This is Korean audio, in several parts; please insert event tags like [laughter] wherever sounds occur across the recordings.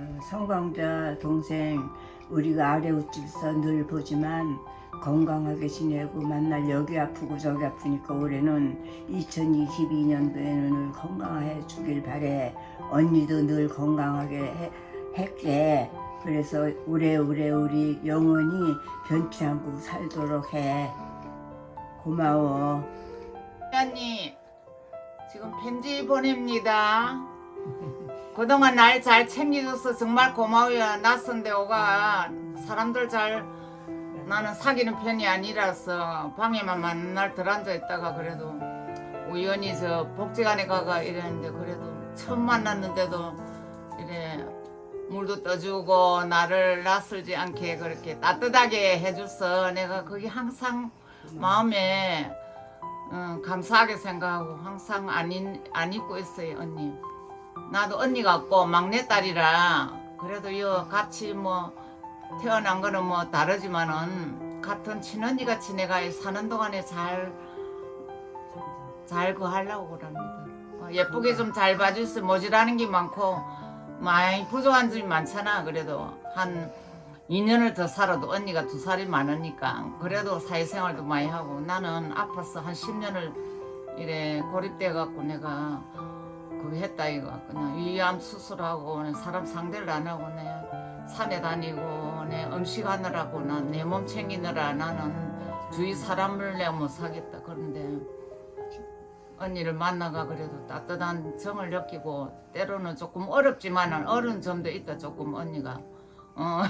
어, 성광자 동생 우리가 아래 우집에서 늘 보지만 건강하게 지내고 만날 여기 아프고 저기 아프니까 올해는 2022년도에는 늘 건강해 주길 바래. 언니도 늘 건강하게 해, 했게. 그래서 오래오래 우리 영원히 변치 않고 살도록 해. 고마워. 언니 지금 편지 보냅니다. [laughs] 그동안 날 잘 챙겨줘서 정말 고마워요. 낯선데 오가 사람들 잘 나는 사귀는 편이 아니라서 방에만 맨날 들어앉아 있다가 그래도 우연히 저 복지관에 가가 이랬는데 그래도 처음 만났는데도 이래 물도 떠주고 나를 낯설지 않게 그렇게 따뜻하게 해줘서 내가 그게 항상 마음에 어, 감사하게 생각하고 항상 안, 잊, 안 잊고 있어요 언니 나도 언니 같고 막내딸이라 그래도 요 같이 뭐 태어난 거는 뭐 다르지만은 같은 친언니 같이 내가 사는 동안에 잘 잘 그 하려고 그럽니다. 어, 예쁘게 좀 잘 봐주세요 모자라는 게 많고 많이 부족한 점이 많잖아 그래도. 한 2년을 더 살아도 언니가 두 살이 많으니까 그래도 사회생활도 많이 하고 나는 아파서 한 10년을 이래 고립돼 갖고 내가 그거 했다 이거 그냥 위암 수술하고 사람 상대를 안 하고 내 산에 다니고 내 음식 하느라고 난내 몸 챙기느라 나는 주위 사람을 내가 못 사겠다 그런데 언니를 만나가 그래도 따뜻한 정을 느끼고 때로는 조금 어렵지만은 어려운 점도 있다 조금 언니가 어.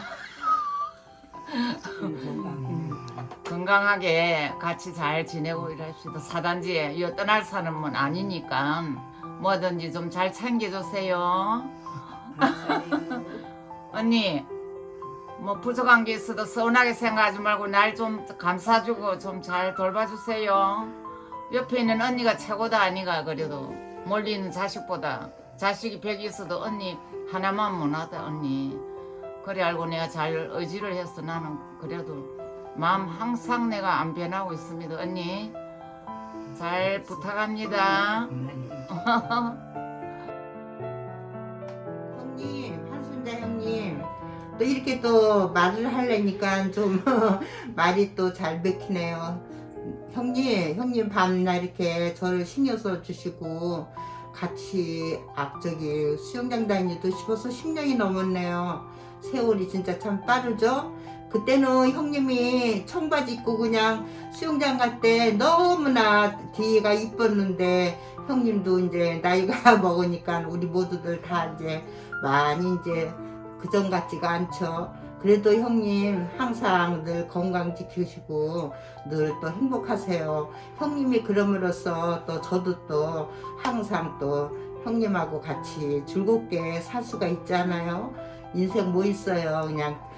[laughs] 건강하게 같이 잘 지내고 이럽시다. 사단지에 이 떠날 사람은 아니니까 뭐든지 좀 잘 챙겨주세요. [laughs] 언니 뭐 부족한 게 있어도 서운하게 생각하지 말고 날 좀 감싸주고 좀 잘 돌봐주세요. 옆에 있는 언니가 최고다 아니가 그래도 멀리 있는 자식보다 자식이 백 있어도 언니 하나만 못하다 언니. 그래 알고 내가 잘 의지를 해서 나는 그래도 마음 항상 내가 안 변하고 있습니다 언니 잘 부탁합니다 형님, 한순자 형님. 또 이렇게 또 말을 하려니까 좀 [laughs] 말이 또 잘 맥히네요. 형님, 형님 밤날 이렇게 저를 신경 써 주시고 같이 앞저기 수영장 다니도 싶어서 10년이 넘었네요. 세월이 진짜 참 빠르죠? 그때는 형님이 청바지 입고 그냥 수영장 갈 때 너무나 뒤가 이뻤는데 형님도 이제 나이가 [laughs] 먹으니까 우리 모두들 다 이제 많이 이제 그전 같지가 않죠. 그래도 형님 항상 늘 건강 지키시고 늘 또 행복하세요. 형님이 그럼으로써 또 저도 또 항상 또 형님하고 같이 즐겁게 살 수가 있잖아요. 인생 뭐 있어요. 그냥 저,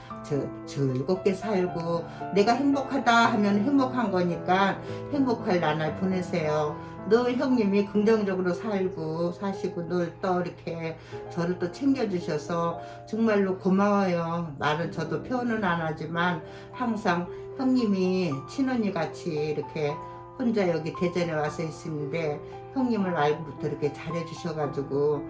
즐겁게 살고 내가 행복하다 하면 행복한 거니까 행복할 나날 보내세요. 늘 형님이 긍정적으로 살고 사시고 늘 또 이렇게 저를 또 챙겨주셔서 정말로 고마워요. 말은 저도 표현은 안 하지만 항상 형님이 친언니 같이 이렇게 혼자 여기 대전에 와서 있는데 형님을 알고부터 이렇게 잘해주셔가지고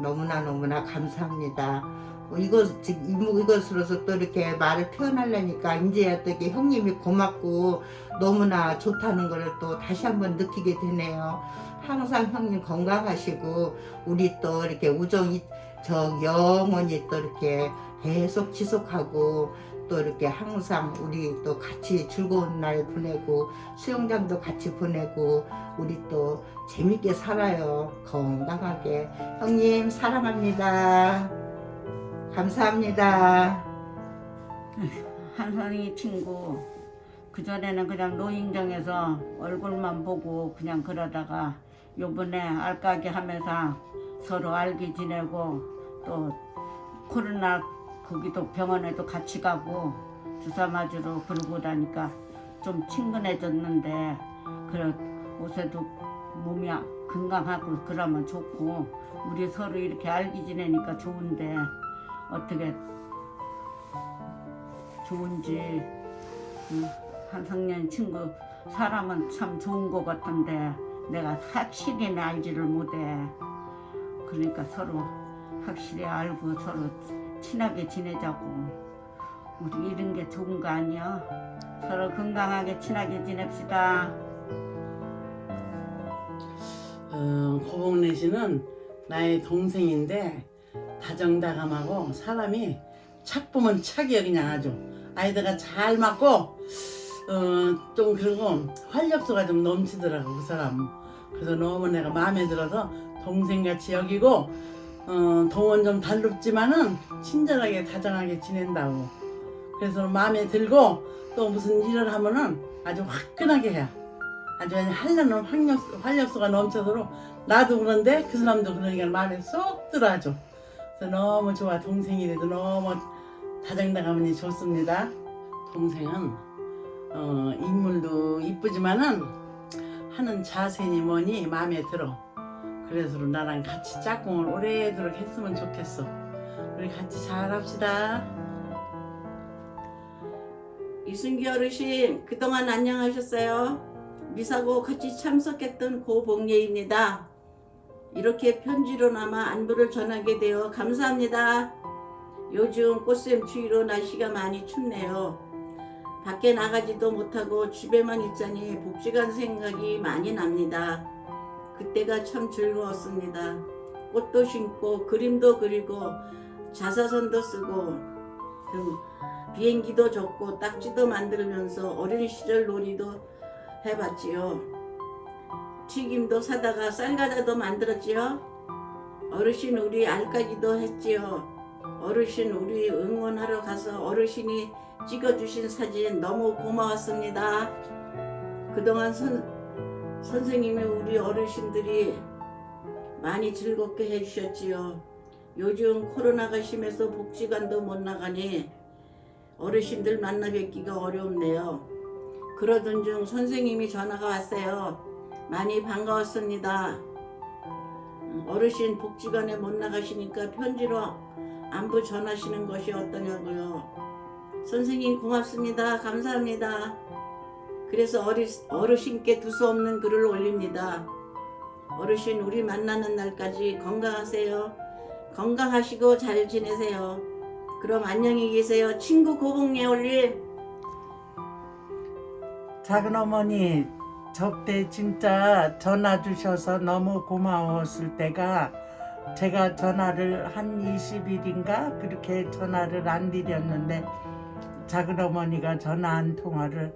너무나 너무나 감사합니다. 어, 이것 이것으로서 또 이렇게 말을 표현하려니까 이제야 또 이게 형님이 고맙고 너무나 좋다는 것을 또 다시 한번 느끼게 되네요. 항상 형님 건강하시고 우리 또 이렇게 우정이 저 영원히 또 이렇게 계속 지속하고 또 이렇게 항상 우리 또 같이 즐거운 날 보내고 수영장도 같이 보내고 우리 또 재밌게 살아요. 건강하게. 형님 사랑합니다 감사합니다. 한선이 친구 그전에는 그냥 노인정에서 얼굴만 보고 그냥 그러다가 요번에 알까기 하면서 서로 알게 지내고 또 코로나 거기도 병원에도 같이 가고 주사 맞으러 그러고 다니까 좀 친근해졌는데 그래 옷에도 몸이 건강하고 그러면 좋고 우리 서로 이렇게 알게 지내니까 좋은데 어떻게 좋은지 응, 한성년 친구 사람은 참 좋은 것 같은데 내가 확실히 알지를 못해 그러니까 서로 확실히 알고 서로 친하게 지내자고 우리 이런 게 좋은 거 아니야? 서로 건강하게 친하게 지냅시다. 어, 고봉래 씨는 나의 동생인데 다정다감하고 사람이 착 보면 착이야 그냥 아주. 아이들과 잘 맞고 어, 좀 그리고 활력소가 좀 넘치더라고 그 사람. 그래서 너무 내가 마음에 들어서 동생같이 여기고 어, 동원 좀 달롭지만은 친절하게 다정하게 지낸다고. 그래서 마음에 들고 또 무슨 일을 하면은 아주 화끈하게 해요. 아주 그냥 하려는 활력, 활력소가 넘쳐도록 나도 그런데 그 사람도 그러니까 마음에 쏙 들어 아주 그래서 너무 좋아. 동생이라도 너무 다정다감하니 좋습니다. 동생은 어, 인물도 이쁘지만은 하는 자세니 뭐니 마음에 들어. 그래서 나랑 같이 짝꿍을 오래도록 했으면 좋겠어. 우리 같이 잘합시다. 이순기 어르신 그동안 안녕하셨어요? 미사고 같이 참석했던 고봉예입니다. 이렇게 편지로나마 안부를 전하게 되어 감사합니다. 요즘 꽃샘 추위로 날씨가 많이 춥네요. 밖에 나가지도 못하고 집에만 있자니 복지관 생각이 많이 납니다. 그때가 참 즐거웠습니다. 꽃도 심고 그림도 그리고 자사선도 쓰고 그 비행기도 줬고 딱지도 만들면서 어린 시절 놀이도 해봤지요. 튀김도 사다가 쌀과자도 만들었지요. 어르신 우리 알까기도 했지요. 어르신 우리 응원하러 가서 어르신이 찍어주신 사진 너무 고마웠습니다. 그동안 선, 선생님이 우리 어르신들이 많이 즐겁게 해주셨지요. 요즘 코로나가 심해서 복지관도 못 나가니 어르신들 만나 뵙기가 어렵네요. 그러던 중 선생님이 전화가 왔어요. 많이 반가웠습니다. 어르신 복지관에 못 나가시니까 편지로 안부 전하시는 것이 어떠냐고요. 선생님 고맙습니다. 감사합니다. 그래서 어리, 어르신께 두서 없는 글을 올립니다. 어르신 우리 만나는 날까지 건강하세요. 건강하시고 잘 지내세요. 그럼 안녕히 계세요. 친구 고봉예 올림. 작은 어머니 저때 진짜 전화 주셔서 너무 고마웠을 때가 제가 전화를 한 20일인가 그렇게 전화를 안 드렸는데 작은 어머니가 전화 한 통화를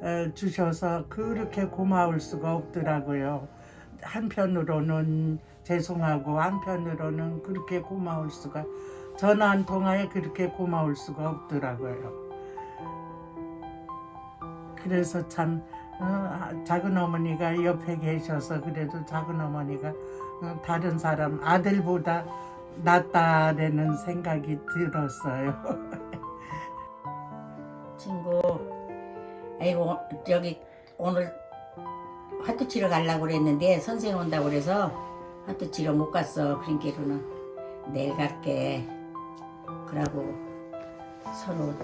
어, 주셔서 그렇게 고마울 수가 없더라고요. 한편으로는 죄송하고 한편으로는 그렇게 고마울 수가 전화 한 통화에 그렇게 고마울 수가 없더라고요. 그래서 참 어, 작은 어머니가 옆에 계셔서 그래도 작은 어머니가 어, 다른 사람 아들보다 낫다라는 생각이 들었어요. [laughs] 친구, 아이고 저기 오늘 화투 치러 가려고 그랬는데 선생 온다고 그래서 화투 치러 못 갔어. 그러니까는 내일 갈게. 그러고 서로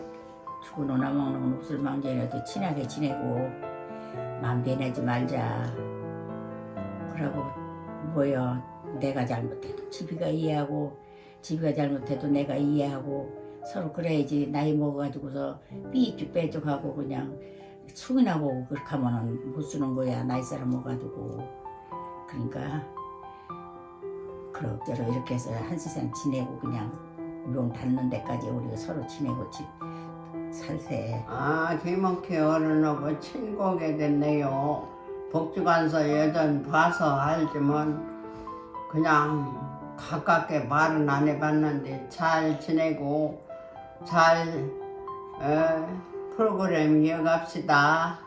죽어노나 먹는 옥술 망전이라도 친하게 지내고 마음 변하지 말자. 그러고 뭐여 내가 잘못해도 집이가 이해하고 집이가 잘못해도 내가 이해하고 서로 그래야지 나이 먹어가지고서 삐쭉 빼쭉 하고 그냥 숨이나 보고 그렇게 하면은 못 쓰는 거야 나이 사람 먹어가지고 그러니까 그럭저럭 이렇게 해서 한 세상 지내고 그냥 명 닿는 데까지 우리가 서로 지내고 집 살세 아, 김옥희 어른하고 친구게 됐네요. 복지관서 예전 봐서 알지만 그냥 가깝게 말은 안 해봤는데 잘 지내고 잘 에, 프로그램 이어갑시다.